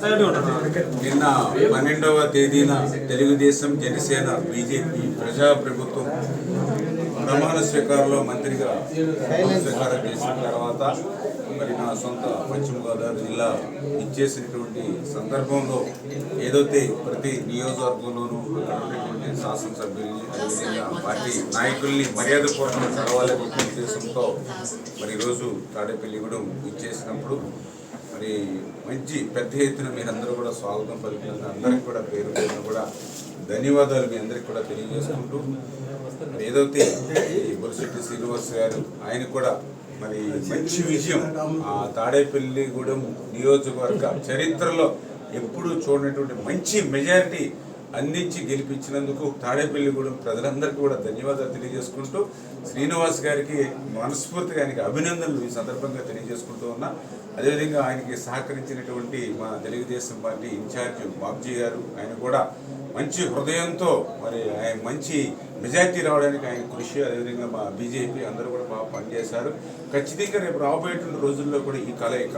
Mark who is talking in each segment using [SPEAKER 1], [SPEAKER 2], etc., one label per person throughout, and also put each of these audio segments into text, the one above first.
[SPEAKER 1] నిన్న పన్నెండవ తేదీన తెలుగుదేశం జనసేన బీజేపీ ప్రజా ప్రభుత్వం ప్రమాణ స్వీకారంలో మంత్రిగా స్వీకారం చేసిన తర్వాత మరి నా సొంత పశ్చిమ గోదావరి జిల్లా ఇచ్చేసినటువంటి సందర్భంలో ఏదైతే ప్రతి నియోజకవర్గంలోనూ ఉన్నటువంటి శాసనసభ్యుల్ని అదేవిధంగా పార్టీ నాయకుల్ని మర్యాదపూర్వకంగా కలవాలనే ఉద్దేశంతో మరి ఈరోజు తాడేపల్లిగూడెం ఇచ్చేసినప్పుడు మరి మంచి పెద్ద ఎత్తున మీరందరూ కూడా స్వాగతం పలికినందుకు అందరికి కూడా పేరు పేరున కూడా ధన్యవాదాలు మీ అందరికి కూడా తెలియజేసుకుంటూ. ఏదైతే ఈ బొలిశెట్టి శ్రీనివాస్ గారు ఆయన కూడా మరి మంచి విజయం ఆ తాడేపల్లిగూడెం నియోజకవర్గ చరిత్రలో ఎప్పుడూ చూడనటువంటి మంచి మెజారిటీ అందించి గెలిపించినందుకు తాడేపల్లిగూడెం ప్రజలందరికీ కూడా ధన్యవాదాలు తెలియజేసుకుంటూ శ్రీనివాస్ గారికి మనస్ఫూర్తిగా ఆయనకి అభినందనలు ఈ సందర్భంగా తెలియజేసుకుంటూ ఉన్నా. అదేవిధంగా ఆయనకి సహకరించినటువంటి మా తెలుగుదేశం పార్టీ ఇన్ఛార్జ్ బాబ్జీ గారు ఆయన కూడా మంచి హృదయంతో మరి ఆయన మంచి మెజార్టీ రావడానికి ఆయన కృషి అదేవిధంగా మా బీజేపీ అందరూ కూడా బాగా పనిచేశారు. ఖచ్చితంగా రేపు రాబోయేటువంటి రోజుల్లో కూడా ఈ కలయిక.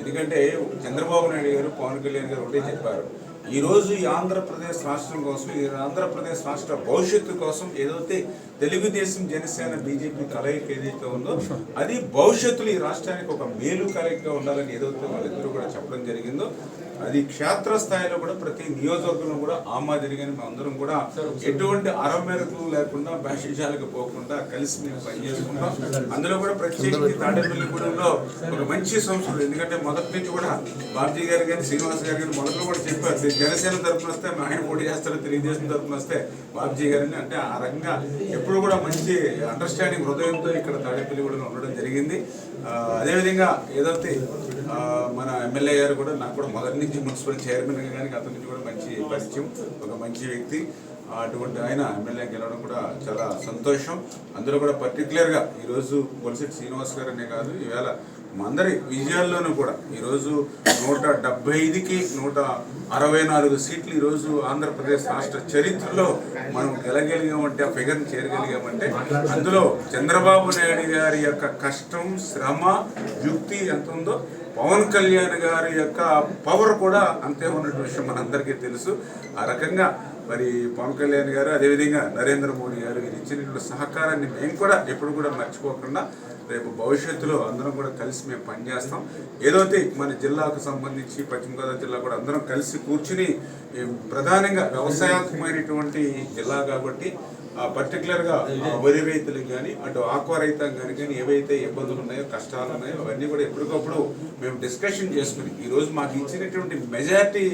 [SPEAKER 1] ఎందుకంటే చంద్రబాబు నాయుడు గారు పవన్ కళ్యాణ్ గారు ఒకటే చెప్పారు. ఈ రోజు ఈ ఆంధ్రప్రదేశ్ రాష్ట్రం కోసం ఈ ఆంధ్రప్రదేశ్ రాష్ట్ర భవిష్యత్తు కోసం ఏదైతే తెలుగుదేశం జనసేన బీజేపీ కలయిక ఏదైతే ఉందో అది భవిష్యత్తులో ఈ రాష్ట్రానికి ఒక మేలు కలయికగా ఉండాలని ఏదైతే వాళ్ళిద్దరూ కూడా చెప్పడం జరిగిందో అది క్షేత్ర స్థాయిలో కూడా ప్రతి నియోజకవర్గంలో కూడా ఆ మాదిరిగానే మేమందరం కూడా ఎటువంటి అరమేరకు లేకుండా భాషిజాలకు పోకుండా కలిసి మేము పనిచేసుకుంటాం. అందులో కూడా ప్రత్యేకించి తాడేపల్లిగూడెంలో ఒక మంచి సంస్థలు ఎందుకంటే మొదటి నుంచి కూడా బాబ్జీ గారు కానీ శ్రీనివాస్ గారు కానీ మొదట్లో కూడా చెప్పారు "నేను జనసేన తరపున వస్తే ఆయన పోటీ చేస్తారు తెలుగుదేశం తరపున వస్తే బాబ్జీ గారిని. అంటే ఆ రకంగా ఎప్పుడు కూడా మంచి అండర్స్టాండింగ్ హృదయంతో ఇక్కడ తాడేపల్లిగూడెంలో ఉండడం జరిగింది. అదేవిధంగా ఏదైతే మన ఎమ్మెల్యే గారు కూడా నాకు కూడా మొదటి నుంచి మున్సిపల్ చైర్మన్ కానీ అతని నుంచి కూడా మంచి పరిచయం ఒక మంచి వ్యక్తి. అటువంటి ఆయన ఎమ్మెల్యే గెలవడం కూడా చాలా సంతోషం. అందులో కూడా పర్టికులర్గా ఈరోజు బొలిశెట్టి శ్రీనివాస్ గారు అనే కాదు ఈవేళ అందరి విజయాల్లోనూ కూడా. ఈరోజు నూట డెబ్బై ఐదుకి నూట అరవై నాలుగు సీట్లు ఈరోజు ఆంధ్రప్రదేశ్ రాష్ట్ర చరిత్రలో మనం గెలగలిగామంటే ఆ ఫిగర్ని చేరగలిగామంటే అందులో చంద్రబాబు నాయుడు గారి యొక్క కష్టం శ్రమ యుక్తి ఎంత ఉందో పవన్ కళ్యాణ్ గారి యొక్క పవర్ కూడా అంతే ఉన్నటువంటి విషయం మనందరికీ తెలుసు. ఆ రకంగా మరి పవన్ కళ్యాణ్ గారు అదేవిధంగా నరేంద్ర మోడీ గారు వీరు ఇచ్చినటువంటి సహకారాన్ని మేము కూడా ఎప్పుడు కూడా మర్చిపోకుండా రేపు భవిష్యత్తులో అందరం కూడా కలిసి మేము పనిచేస్తాం. ఏదైతే మన జిల్లాకు సంబంధించి పశ్చిమ గోదావరి జిల్లా కూడా అందరం కలిసి కూర్చుని ప్రధానంగా వ్యవసాయకమైనటువంటి జిల్లా కాబట్టి పర్టికులర్గా వరి రైతులకు కానీ అటు ఆక్వా రైతాంగానికి కానీ కానీ ఏవైతే ఇబ్బందులు ఉన్నాయో కష్టాలు ఉన్నాయో అవన్నీ కూడా ఎప్పటికప్పుడు మేము డిస్కషన్ చేసుకుని ఈరోజు మాకు ఇచ్చినటువంటి మెజారిటీ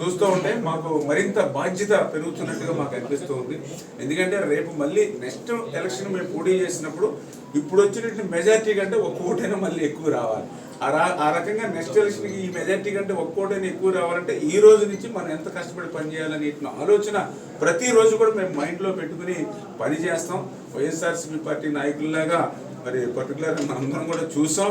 [SPEAKER 1] చూస్తూ ఉంటే మాకు మరింత బాధ్యత పెరుగుతున్నట్టుగా మాకు అనిపిస్తూ ఉంది. ఎందుకంటే రేపు మళ్ళీ నెక్స్ట్ ఎలక్షన్ మేము పోటీ చేసినప్పుడు ఇప్పుడు వచ్చినటువంటి మెజారిటీ కంటే ఒక ఓటైనా మళ్ళీ ఎక్కువ రావాలి. ఆ రా ఆ రకంగా నెక్స్ట్ ఎలక్షన్కి ఈ మెజార్టీ కంటే ఒక్కోటైనా ఎక్కువ రావాలంటే ఈ రోజు నుంచి మనం ఎంత కష్టపడి పనిచేయాలని ఆలోచన ప్రతిరోజు కూడా మేము మైండ్లో పెట్టుకుని పని చేస్తాం. వైఎస్ఆర్సీపీ పార్టీ నాయకుల్లాగా మరి పర్టికులర్గా మనందరం కూడా చూసాం.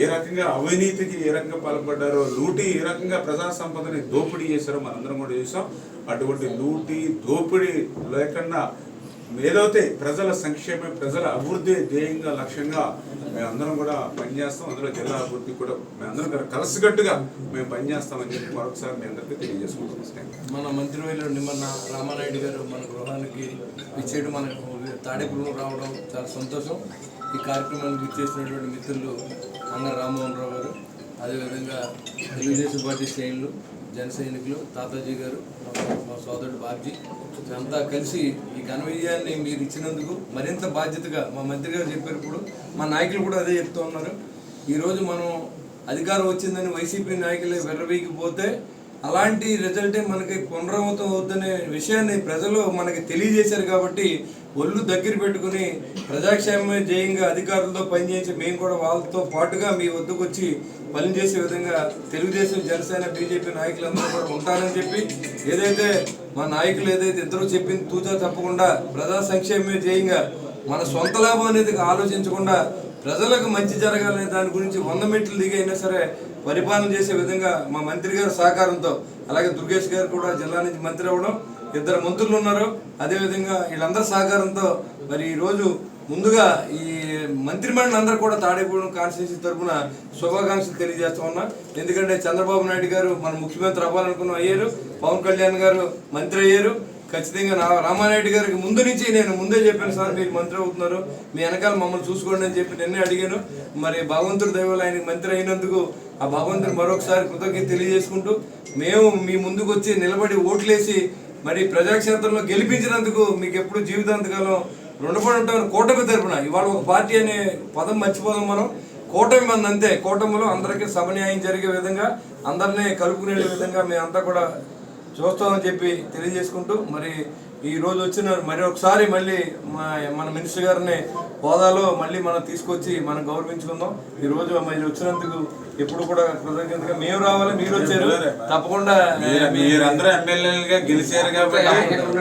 [SPEAKER 1] ఏ రకంగా అవినీతికి ఏ రకంగా పాల్పడ్డారో లూటీ ఏ రకంగా ప్రజా సంపదని దోపిడీ చేశారో మనందరం కూడా చూసాం. అటువంటి లూటీ దోపిడీ లేకుండా ఏదైతే ప్రజల సంక్షేమం ప్రజల అభివృద్ధి ధ్యేయంగా లక్ష్యంగా మేమందరం కూడా పనిచేస్తాం. అందులో జిల్లా అభివృద్ధి కూడా మేమందరం కూడా మేము పనిచేస్తామని చెప్పి మరొకసారి మీ అందరికీ తెలియజేసుకుంటున్నాం.
[SPEAKER 2] మన మంత్రివర్యులు నిమ్మన్న రామానాయుడు గారు మన గృహానికి ఇచ్చేయడం మన తాడేపురం రావడం చాలా సంతోషం. ఈ కార్యక్రమానికి ఇచ్చేసినటువంటి మిత్రులు అన్న రామ్మోహన్ రావు గారు అదేవిధంగా తెలుగుదేశం పార్టీ శ్రేణులు జన సైనికులు తాతాజీ గారు మా- సోదరుడు బాబ్జీ అంతా కలిసి ఈ ఘనవిజయాన్ని మీరు ఇచ్చినందుకు మరింత బాధ్యతగా మా మంత్రి గారు చెప్పినప్పుడు మా నాయకులు కూడా అదే చెప్తూ ఉన్నారు. ఈరోజు మనం అధికారం వచ్చిందని వైసీపీ నాయకులే వెర్రవీగిపోతే అలాంటి రిజల్టే మనకి పునరావృతం అవుతుందనే విషయాన్ని ప్రజలు మనకి తెలియజేశారు కాబట్టి ఒళ్ళు దగ్గర పెట్టుకుని ప్రజాక్షేమమే జయంగా అధికారులతో పనిచేసి మేము కూడా వాళ్ళతో పాటుగా మీ వద్దకు వచ్చి పనిచేసే విధంగా తెలుగుదేశం జనసేన బీజేపీ నాయకులందరూ కూడా ఉంటారని చెప్పి ఏదైతే మా నాయకులు ఏదైతే ఇద్దరు చెప్పింది తూచా తప్పకుండా ప్రజా సంక్షేమమే జయంగా మన సొంత లాభం అనేది ఆలోచించకుండా ప్రజలకు మంచి జరగాలనే దాని గురించి వంద మెట్లు దిగి అయినా సరే పరిపాలన చేసే విధంగా మా మంత్రి గారి సహకారంతో అలాగే దుర్గేష్ గారు కూడా జిల్లా నుంచి మంత్రి అవ్వడం ఇద్దరు మంత్రులు ఉన్నారు అదేవిధంగా వీళ్ళందరి సహకారంతో మరి ఈ రోజు ముందుగా ఈ మంత్రిమండలి అందరూ కూడా తాడేపూడి కాన్స్టిట్యూన్సీ తరఫున శుభాకాంక్షలు తెలియజేస్తా ఉన్నా. ఎందుకంటే చంద్రబాబు నాయుడు గారు మన ముఖ్యమంత్రి అవ్వాలనుకున్న అయ్యారు పవన్ కళ్యాణ్ గారు మంత్రి అయ్యారు. ఖచ్చితంగా నా రామానాయుడు గారికి ముందు నుంచి నేను ముందే చెప్పాను సార్ మీరు మంత్రి అవుతున్నారు. మీ వెనకాల మమ్మల్ని చూసుకోండి అని చెప్పి నిన్నే అడిగాను. మరి భగవంతుడు దైవాలు ఆయనకి మంత్రి అయినందుకు ఆ భగవంతుడు మరొకసారి కృతజ్ఞత తెలియజేసుకుంటూ మేము మీ ముందుకు వచ్చి నిలబడి ఓట్లేసి మరి ప్రజాక్షేత్రంలో గెలిపించినందుకు మీకు ఎప్పుడు జీవితాంతకాలం రుణపడి ఉంటామని కూటమి తరపున ఇవాళ ఒక పార్టీ అనే పదం మర్చిపోదాం మనం. కూటమి మంది అంతే. కూటమిలో అందరికీ సమన్యాయం జరిగే విధంగా అందరినీ కలుపుకునే విధంగా మేమంతా కూడా చూస్తామని చెప్పి తెలియజేసుకుంటూ మరి ఈ రోజు వచ్చిన మరి ఒకసారి మళ్ళీ మా మన మినిస్టర్ గారిని హోదాలో మళ్ళీ మనం తీసుకొచ్చి మనం గౌరవించుకుందాం. ఈ రోజు మరి వచ్చినందుకు ఎప్పుడు కూడా కృతజ్ఞతగా మేము రావాలి మీరు వచ్చారు. తప్పకుండా
[SPEAKER 1] మీరు- మీరందరూ ఎమ్మెల్యేలుగా గెలిచారు కాబట్టి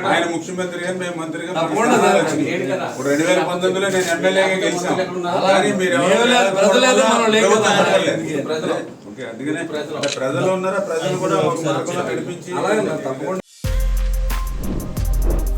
[SPEAKER 1] ఆయన ముఖ్యమంత్రిగా మేము మంత్రిగా
[SPEAKER 2] తప్పకుండా.
[SPEAKER 1] ఇప్పుడు రెండు వేల పంతొమ్మిదిలో నేను ఎమ్మెల్యేగా గెలిచాను మీరు అందుకనే ప్రజలు ఉన్నారా? ప్రజలు కూడా నడిపించి
[SPEAKER 2] అలాగే తప్పకుండా